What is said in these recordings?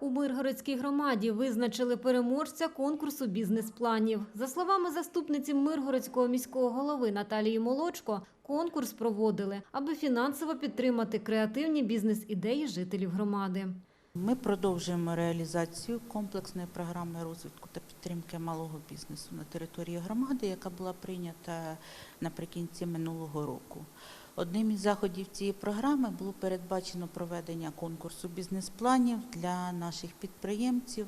У Миргородській громаді визначили переможця конкурсу бізнес-планів. За словами заступниці Миргородського міського голови Наталії Молочко, конкурс проводили, аби фінансово підтримати креативні бізнес-ідеї жителів громади. Ми продовжуємо реалізацію комплексної програми розвитку та підтримки малого бізнесу на території громади, яка була прийнята наприкінці минулого року. Одним із заходів цієї програми було передбачено проведення конкурсу бізнес-планів для наших підприємців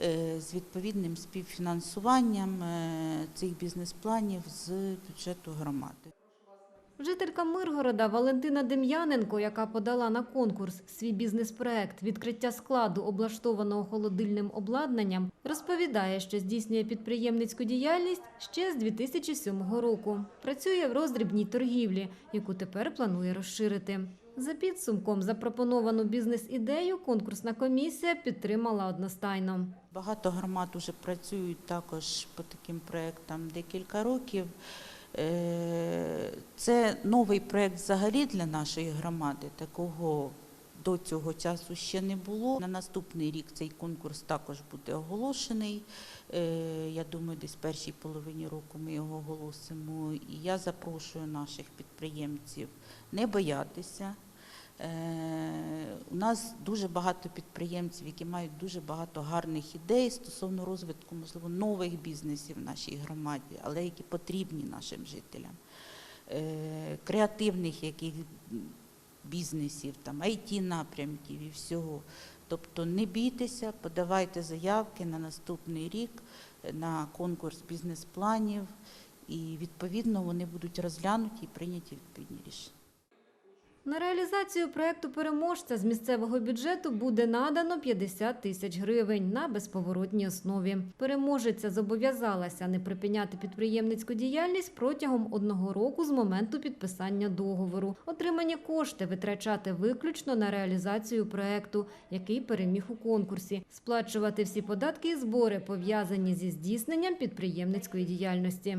е, з відповідним співфінансуванням е, цих бізнес-планів з бюджету громади. Жителька Миргорода Валентина Дем'яненко, яка подала на конкурс свій бізнес-проект відкриття складу, облаштованого холодильним обладнанням, розповідає, що здійснює підприємницьку діяльність ще з 2007 року. Працює в роздрібній торгівлі, яку тепер планує розширити. За підсумком запропоновану бізнес-ідею конкурсна комісія підтримала одностайно. Багато громад вже працюють також по таким проєктам декілька років. Е, Це новий проєкт взагалі для нашої громади. Такого до цього часу ще не було. На наступний рік цей конкурс також буде оголошений. Е, Я думаю, десь в першій половині року ми його оголосимо. І я запрошую наших підприємців не боятися. Е, У нас дуже багато підприємців, які мають дуже багато гарних ідей стосовно розвитку, можливо, нових бізнесів в нашій громаді, але які потрібні нашим жителям, Е, креативних яких бізнесів, там it напрямків і всього. Тобто не бійтеся, подавайте заявки на наступний рік на конкурс бізнес-планів, і відповідно вони будуть розглянуті і прийняті відповідні рішення. На реалізацію проекту переможця з місцевого бюджету буде надано 50 тисяч гривень на безповоротній основі. Переможеця зобов'язалася не припиняти підприємницьку діяльність протягом одного року з моменту підписання договору. Отримані кошти витрачати виключно на реалізацію проекту, який переміг у конкурсі, сплачувати всі податки і збори пов'язані зі здійсненням підприємницької діяльності.